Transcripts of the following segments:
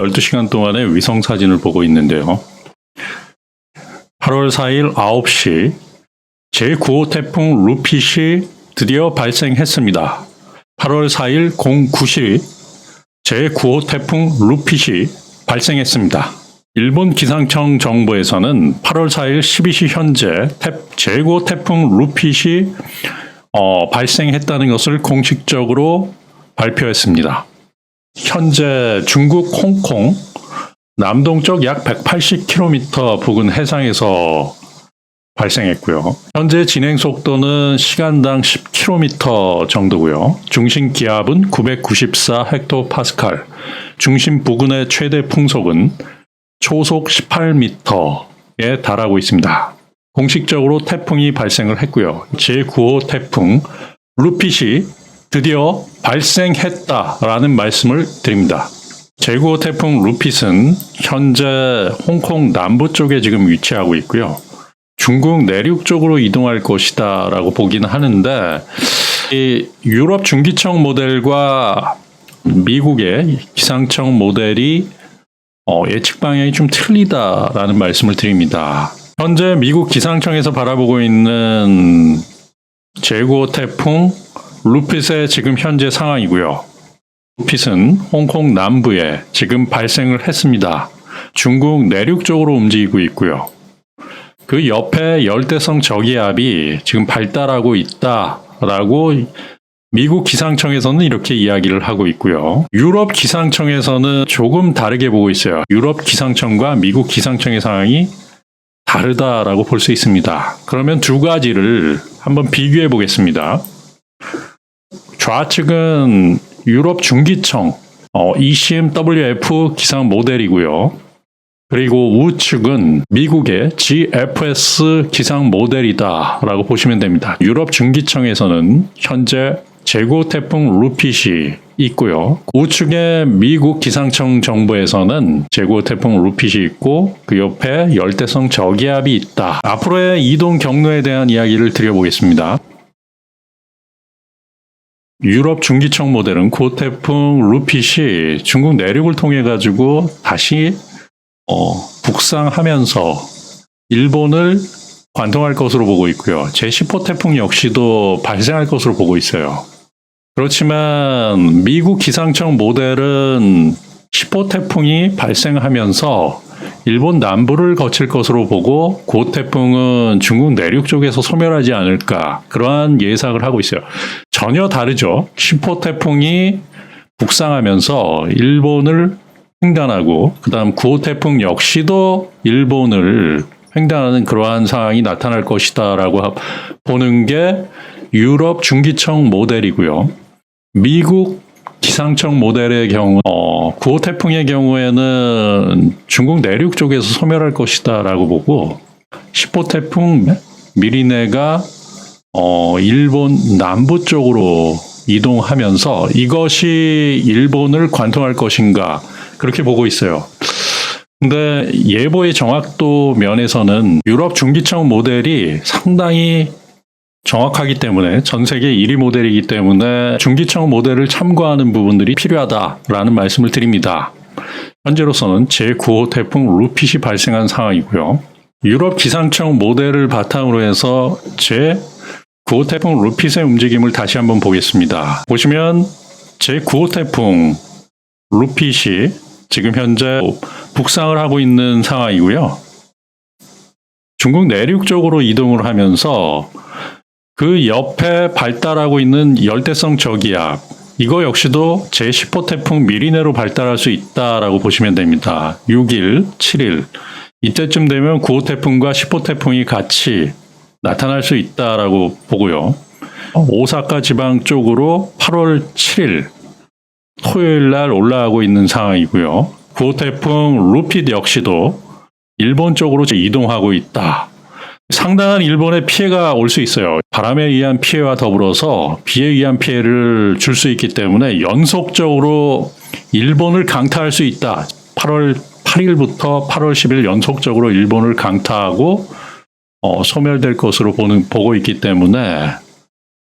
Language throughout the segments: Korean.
12시간 동안의 위성 사진을 보고 있는데요. 8월 4일 9시 제9호 태풍 루핏이 드디어 발생했습니다. 8월 4일 09시 제9호 태풍 루핏이 발생했습니다. 일본 기상청 정보에서는 8월 4일 12시 현재 태, 제9호 태풍 루핏이 어, 발생했다는 것을 공식적으로 발표했습니다. 현재 중국 홍콩 남동쪽 약 180km 부근 해상에서 발생했고요. 현재 진행 속도는 시간당 10km 정도고요. 중심 기압은 994 헥토파스칼, 중심 부근의 최대 풍속은 초속 18m에 달하고 있습니다. 공식적으로 태풍이 발생을 했고요. 제9호 태풍 루핏이 드디어 발생했다라는 말씀을 드립니다. 제9호 태풍 루핏은 현재 홍콩 남부 쪽에 지금 위치하고 있고요. 중국 내륙 쪽으로 이동할 것이다라고 보기는 하는데 이 유럽 중기청 모델과 미국의 기상청 모델이 어, 예측 방향이 좀 틀리다라는 말씀을 드립니다. 현재 미국 기상청에서 바라보고 있는 제9호 태풍 루핏의 지금 현재 상황이고요. 루핏은 홍콩 남부에 지금 발생을 했습니다. 중국 내륙 쪽으로 움직이고 있고요. 그 옆에 열대성 저기압이 지금 발달하고 있다라고 미국 기상청에서는 이렇게 이야기를 하고 있고요. 유럽 기상청에서는 조금 다르게 보고 있어요. 유럽 기상청과 미국 기상청의 상황이 다르다라고 볼 수 있습니다. 그러면 두 가지를 한번 비교해 보겠습니다. 좌측은 유럽 중기청 어, ECMWF 기상 모델이고요. 그리고 우측은 미국의 GFS 기상 모델이다라고 보시면 됩니다. 유럽 중기청에서는 현재 제고 태풍 루핏이 있고요. 우측에 미국 기상청 정보에서는 제고 태풍 루핏이 있고 그 옆에 열대성 저기압이 있다. 앞으로의 이동 경로에 대한 이야기를 드려보겠습니다. 유럽 중기청 모델은 고 태풍 루핏이 중국 내륙을 통해 가지고 다시 어, 북상하면서 일본을 관통할 것으로 보고 있고요. 제10호 태풍 역시도 발생할 것으로 보고 있어요. 그렇지만 미국 기상청 모델은 10호 태풍이 발생하면서 일본 남부를 거칠 것으로 보고 고 태풍은 중국 내륙 쪽에서 소멸하지 않을까 그러한 예상을 하고 있어요. 전혀 다르죠. 10호 태풍이 북상하면서 일본을 횡단하고 그다음 9호 태풍 역시도 일본을 횡단하는 그러한 상황이 나타날 것이다라고 보는 게 유럽 중기청 모델이고요. 미국 기상청 모델의 경우 어, 9호 태풍의 경우에는 중국 내륙 쪽에서 소멸할 것이다라고 보고 10호 태풍 미리네가 어, 일본 남부 쪽으로 이동하면서 이것이 일본을 관통할 것인가 그렇게 보고 있어요. 근데 예보의 정확도 면에서는 유럽 중기청 모델이 상당히 정확하기 때문에 전 세계 1위 모델이기 때문에 중기청 모델을 참고하는 부분들이 필요하다라는 말씀을 드립니다. 현재로서는 제9호 태풍 루핏이 발생한 상황이고요. 유럽 기상청 모델을 바탕으로 해서 제 9호 태풍 루핏의 움직임을 다시 한번 보겠습니다. 보시면 제9호 태풍 루핏이 지금 현재 북상을 하고 있는 상황이고요. 중국 내륙 쪽으로 이동을 하면서 그 옆에 발달하고 있는 열대성 저기압 이거 역시도 제10호 태풍 미리네로 발달할 수 있다라고 보시면 됩니다. 6일, 7일 이때쯤 되면 9호 태풍과 10호 태풍이 같이 나타날 수 있다라고 보고요. 오사카 지방 쪽으로 8월 7일 토요일 날 올라가고 있는 상황이고요. 9호 태풍 루핏 역시도 일본 쪽으로 이동하고 있다. 상당한 일본의 피해가 올 수 있어요. 바람에 의한 피해와 더불어서 비에 의한 피해를 줄 수 있기 때문에 연속적으로 일본을 강타할 수 있다. 8월 8일부터 8월 10일 연속적으로 일본을 강타하고 어, 소멸될 것으로 보는, 보고 있기 때문에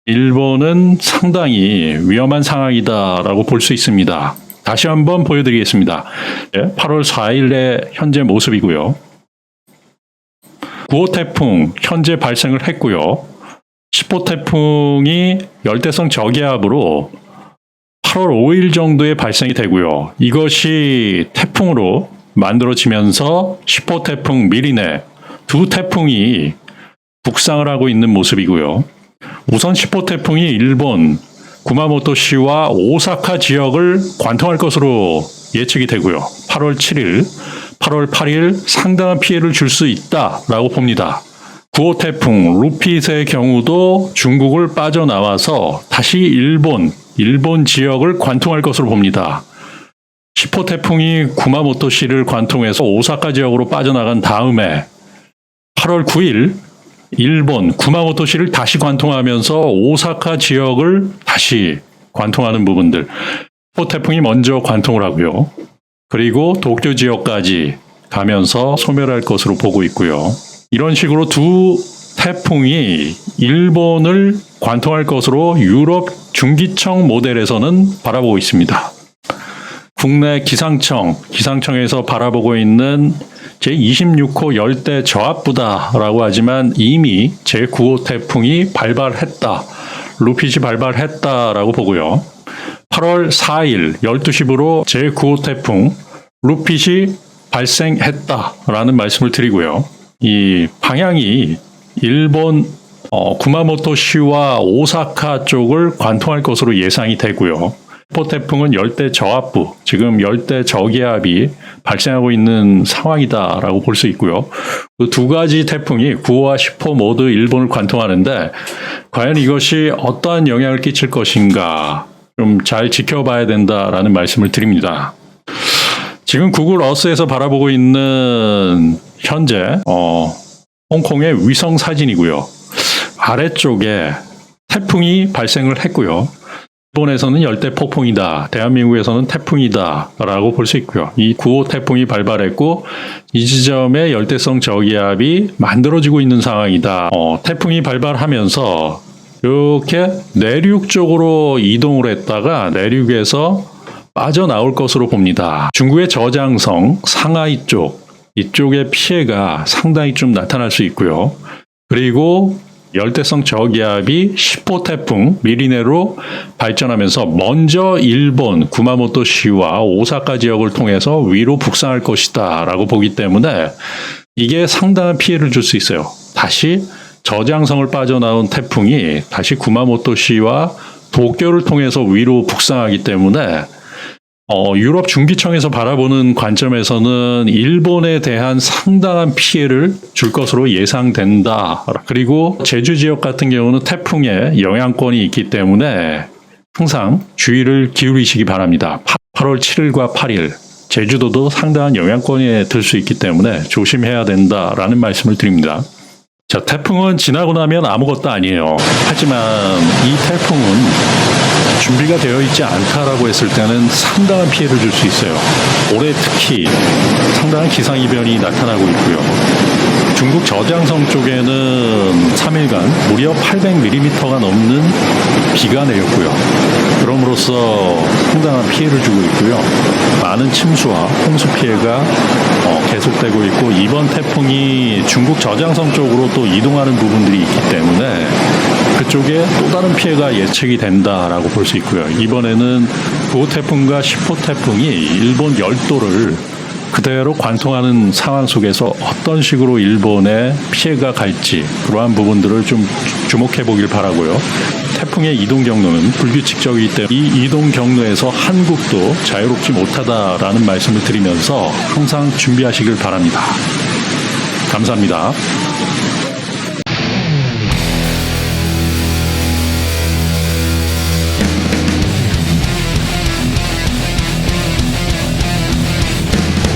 일본은 상당히 위험한 상황이다라고 볼 수 있습니다. 다시 한번 보여드리겠습니다. 8월 4일의 현재 모습이고요. 9호 태풍 현재 발생을 했고요. 10호 태풍이 열대성 저기압으로 8월 5일 정도에 발생이 되고요. 이것이 태풍으로 만들어지면서 10호 태풍 미리네 두 태풍이 북상을 하고 있는 모습이고요. 우선 10호 태풍이 일본 구마모토시와 오사카 지역을 관통할 것으로 예측이 되고요. 8월 7일, 8월 8일 상당한 피해를 줄 수 있다라고 봅니다. 9호 태풍 루핏의 경우도 중국을 빠져나와서 다시 일본, 일본 지역을 관통할 것으로 봅니다. 10호 태풍이 구마모토시를 관통해서 오사카 지역으로 빠져나간 다음에 8월 9일 일본 구마모토시를 다시 관통하면서 오사카 지역을 다시 관통하는 부분들. 10호 태풍이 먼저 관통을 하고요. 그리고 도쿄 지역까지 가면서 소멸할 것으로 보고 있고요. 이런 식으로 두 태풍이 일본을 관통할 것으로 유럽 중기청 모델에서는 바라보고 있습니다. 국내 기상청, 기상청에서 바라보고 있는 제26호 열대 저압부다라고 하지만 이미 제9호 태풍이 발발했다. 루핏이 발발했다라고 보고요. 8월 4일 12시부로 제9호 태풍 루핏이 발생했다라는 말씀을 드리고요. 이 방향이 일본 어, 구마모토시와 오사카 쪽을 관통할 것으로 예상이 되고요. 포 태풍은 열대 저압부, 지금 열대 저기압이 발생하고 있는 상황이다라고 볼 수 있고요. 그 두 가지 태풍이 9호와 10호 모두 일본을 관통하는데 과연 이것이 어떠한 영향을 끼칠 것인가 좀 잘 지켜봐야 된다라는 말씀을 드립니다. 지금 구글 어스에서 바라보고 있는 현재 어, 홍콩의 위성 사진이고요. 아래쪽에 태풍이 발생을 했고요. 일본에서는 열대 폭풍이다. 대한민국에서는 태풍이다라고 볼 수 있고요. 이 9호 태풍이 발발했고 이 지점에 열대성 저기압이 만들어지고 있는 상황이다. 어, 태풍이 발발하면서 이렇게 내륙 쪽으로 이동을 했다가 내륙에서 빠져나올 것으로 봅니다. 중국의 저장성 상하이 쪽 이쪽의 피해가 상당히 좀 나타날 수 있고요. 그리고 열대성 저기압이 10호 태풍 미리네로 발전하면서 먼저 일본 구마모토시와 오사카 지역을 통해서 위로 북상할 것이다라고 보기 때문에 이게 상당한 피해를 줄 수 있어요. 다시 저장성을 빠져나온 태풍이 다시 구마모토시와 도쿄를 통해서 위로 북상하기 때문에 어, 유럽 중기청에서 바라보는 관점에서는 일본에 대한 상당한 피해를 줄 것으로 예상된다. 그리고 제주 지역 같은 경우는 태풍의 영향권이 있기 때문에 항상 주의를 기울이시기 바랍니다. 8월 7일과 8일 제주도도 상당한 영향권에 들 수 있기 때문에 조심해야 된다라는 말씀을 드립니다. 자, 태풍은 지나고 나면 아무것도 아니에요. 하지만 이 태풍은 준비가 되어 있지 않다라고 했을 때는 상당한 피해를 줄 수 있어요. 올해 특히 상당한 기상이변이 나타나고 있고요. 중국 저장성 쪽에는 3일간 무려 800mm가 넘는 비가 내렸고요. 그럼으로써 상당한 피해를 주고 있고요. 많은 침수와 홍수 피해가 어, 계속되고 있고 이번 태풍이 중국 저장성 쪽으로 또 이동하는 부분들이 있기 때문에 그쪽에 또 다른 피해가 예측이 된다라고 볼 수 있고요. 이번에는 9호 태풍과 10호 태풍이 일본 열도를 그대로 관통하는 상황 속에서 어떤 식으로 일본에 피해가 갈지 그러한 부분들을 좀 주목해 보길 바라고요. 태풍의 이동 경로는 불규칙적이기 때문에 이 이동 경로에서 한국도 자유롭지 못하다라는 말씀을 드리면서 항상 준비하시길 바랍니다. 감사합니다.